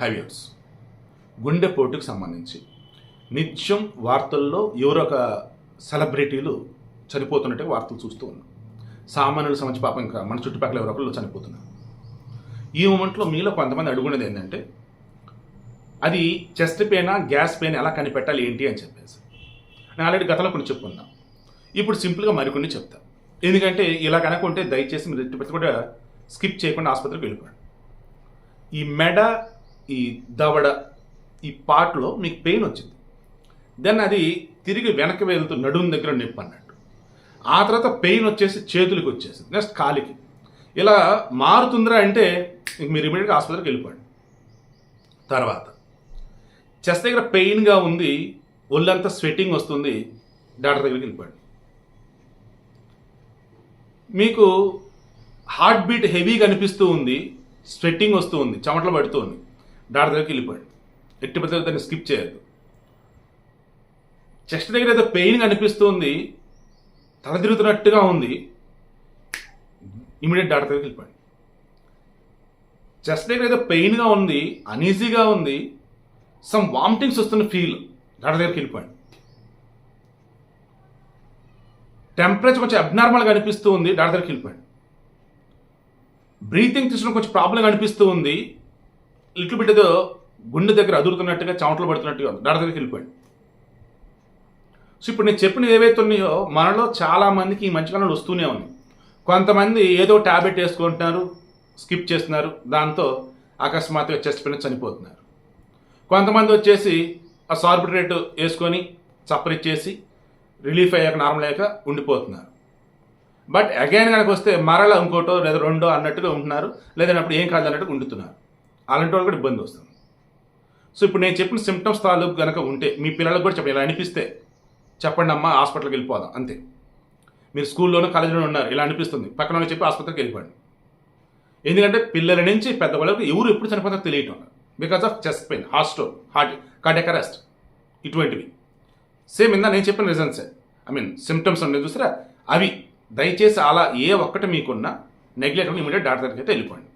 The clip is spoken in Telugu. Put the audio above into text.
హైవ్యూర్స్ గుండెపోటుకు సంబంధించి. నిత్యం వార్తల్లో ఎవరొక ఒక సెలబ్రిటీలు చనిపోతున్నట్టే వార్తలు చూస్తూ ఉన్నాం. సామాన్యుల సంబంధించి పాపం ఇంకా మన చుట్టుపక్కల ఎవరొకళ్ళు చనిపోతున్నారు. ఈ మూమెంట్లో మీలో కొంతమంది అడుగునేది ఏంటంటే అది చెస్ట్ పెయిన్ గ్యాస్ పెయిన్ ఎలా కనిపెట్టాలి ఏంటి అని చెప్పేసి. నేను ఆల్రెడీ గతంలో కొన్ని చెప్పుకున్నాను. ఇప్పుడు సింపుల్గా మరికొన్ని చెప్తా. ఎందుకంటే ఇలా కనుకుంటే దయచేసి మీరు ఎట్టి కూడా స్కిప్ చేయకుండా ఆసుపత్రికి వెళ్ళిపోండి. ఈ మెడ ఈ దవడ ఈ పార్ట్లో మీకు పెయిన్ వచ్చింది. దెన్ అది తిరిగి వెనక్కి వెళ్తూ నడుము దగ్గర నొప్పి అన్నట్టు. ఆ తర్వాత పెయిన్ వచ్చేసి చేతులకి వచ్చేసింది. నెక్స్ట్ కాలికి. ఇలా మారుతుందిరా అంటే ఇంక మీరు ఇమీడియట్గా ఆసుపత్రికి వెళ్ళిపోండి. తర్వాత. చెస్ట్ దగ్గర పెయిన్గా ఉంది ఒళ్ళంతా స్వెట్టింగ్ వస్తుంది డాక్టర్ దగ్గరికి వెళ్ళిపోండి. మీకు హార్ట్ బీట్ హెవీగా అనిపిస్తూ ఉంది స్వెట్టింగ్ వస్తూ ఉంది చెమటలు పడుతూ ఉంది డాక్టర్ దగ్గరికి వెళ్ళిపోయాడు. ఎట్టి పెద్ద దాన్ని స్కిప్ చేయొద్దు. చెస్ట్ దగ్గర ఏదో పెయిన్ అనిపిస్తుంది తల తిరుగుతున్నట్టుగా ఉంది. ఇమీడియట్ డాక్టర్ దగ్గరికి వెళ్ళిపోయాడు. చెస్ట్ దగ్గర ఏదో పెయిన్గా ఉంది అనీజీగా ఉంది సమ్ వామిటింగ్స్ వస్తున్న ఫీల్ డాక్టర్ దగ్గరికి వెళ్ళిపోయాడు. టెంపరేచర్ కొంచెం అబ్నార్మల్గా అనిపిస్తూ ఉంది డాక్టర్ దగ్గరికి వెళ్ళిపోయాడు. బ్రీతింగ్ తీసుకుని కొంచెం ప్రాబ్లంగా అనిపిస్తూ ఉంది లిటిల్ బిట్ ఏదో గుండె దగ్గర అదురుతున్నట్టుగా చెమటలు పడుతున్నట్టుగా ఉంది. డాక్టర్ దగ్గరికి వెళ్ళిపోండి సో ఇప్పుడు నేను చెప్పిన ఏవైతే ఉన్నాయో మనలో చాలామందికి ఈ మంచికాలంలో వస్తూనే ఉన్నాయి. కొంతమంది ఏదో ట్యాబ్లెట్ వేసుకుంటున్నారు స్కిప్ చేస్తున్నారు దాంతో అకస్మాత్తుగా చెస్ట్ పెయిన్ చనిపోతున్నారు. కొంతమంది వచ్చేసి ఆ సార్బిట్రేట్ వేసుకొని చప్పరిచ్చేసి రిలీఫ్ అయ్యాక నార్మల్ అయ్యాక ఉండిపోతున్నారు. బట్ అగైన్ కనుక వస్తే మరల ఇంకోటో లేదా రెండో అన్నట్టుగా ఉంటున్నారు. లేదా అప్పుడు ఏం కాదు అన్నట్టుగా ఉండుతున్నారు. అలాంటి వాళ్ళు కూడా ఇబ్బంది వస్తుంది. సో ఇప్పుడు నేను చెప్పిన సిమ్టమ్స్ తాలూకు కనుక ఉంటే మీ పిల్లలకు కూడా చెప్పండి. ఇలా అనిపిస్తే చెప్పండి అమ్మా హాస్పిటల్కి వెళ్ళిపోదాం. అంతే. మీరు స్కూల్లోనూ కాలేజీలోనూ ఉన్నారు. ఇలా అనిపిస్తుంది. పక్కన వాళ్ళకి చెప్పి ఆసుపత్రికి వెళ్ళిపోండి. ఎందుకంటే పిల్లల నుంచి పెద్దవాళ్ళకి ఎవరు ఎప్పుడు చనిపోతారో తెలియటం because of chest pain heart stroke heart cardiac arrest ఇటువంటివి. సేమ్ ఇందా నేను చెప్పిన రీజన్సే ఐ మీన్ సిమ్టమ్స్ ఉన్నాయి చూసారా అవి దయచేసి అలా ఏ ఒక్కటి మీకున్నా నెగ్లెక్ట్ ఇమీడియట్ డాక్టర్ దగ్గరికి అయితే వెళ్ళిపోండి.